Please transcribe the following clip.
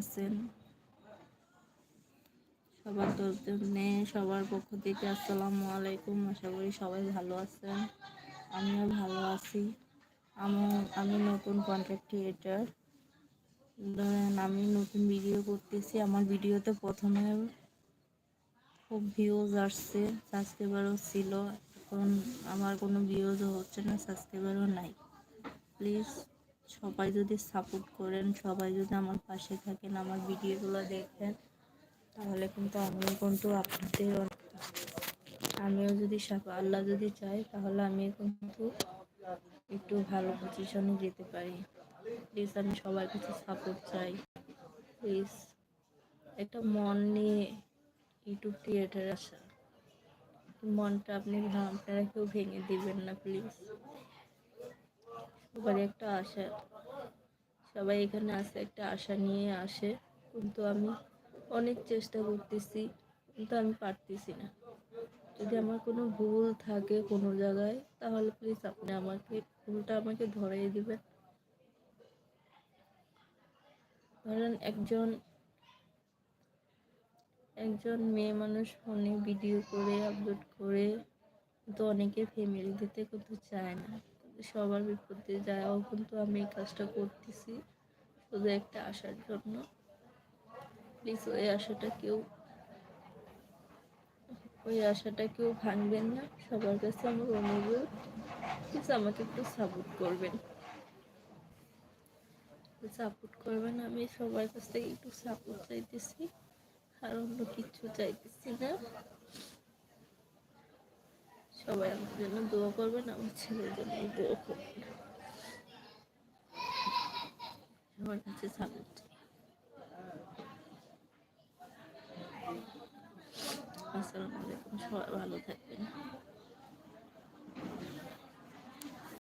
আছেন? সবার জন্যে সবার পক্ষ থেকে আসসালামু আলাইকুম। আশা করি সবাই ভালো আছেন। আমিও ভালো আছি। আমি আমি নতুন কন্টেন্ট ক্রিয়েটার ধরেন আমি নতুন ভিডিও করতেছি। আমার ভিডিওতে প্রথমে খুব ভিউজ আসছে সাবস্ক্রাইবারও ছিল। এখন আমার কোনো ভিউজও হচ্ছে না সাবস্ক্রাইবারও নাই। প্লিজ সবাই যদি সাপোর্ট করেন, সবাই যদি আমার পাশে থাকেন, আমার ভিডিওগুলো দেখেন, তাহলে কিন্তু আমিও কিন্তু আপনাদের আমিও যদি আল্লাহ যদি চাই তাহলে আমি কিন্তু একটু ভালো পজিশনে যেতে পারি। প্লিজ আমি সবার কাছে সাপোর্ট চাই। প্লিজ একটা মন নিয়ে ইউটিউব ক্রিয়েটার আসা। মনটা আপনি আপনারা কেউ ভেঙে দিবেন না প্লিজ সবার একটা আশা। সবাই এখানে আসে, একটা আশা নিয়ে আসে। কিন্তু আমি অনেক চেষ্টা করতেছি, কিন্তু আমি পারতেছি না। যদি আমার কোনো ভুল থাকে কোনো জায়গায়, তাহলে প্লিজ আপনি আমাকে, ভুলটা আমাকে ধরিয়ে দিবেন। ধরেন একজন একজন মেয়ে মানুষ ফোনে ভিডিও করে আপলোড করে, কিন্তু অনেকে ফ্যামিলি দিতে কিন্তু চায় না। সবার বিপদে যায়ও কিন্তু আমি এই কাজটা করতেছি। শুধু একটা আসার জন্য। প্লিজ ওই আশাটা কেউ, ওই আশাটা কেউ ভাঙবেন না। সবার কাছে আমার অনুরোধ প্লিজ আমাকে একটু সাপোর্ট করবেন। সাপোর্ট করবেন, আমি সবার কাছ থেকে একটু সাপোর্ট চাইতেছি। আর অন্য কিছু চাইতেছি না। সবাই আমার জন্য দোয়া করবেন, আমার ছেলের জন্য দোয়া করবেন। সবার কাছে সাপোর্ট আসসালামু আলাইকুম, সবাই ভালো থাকবেন।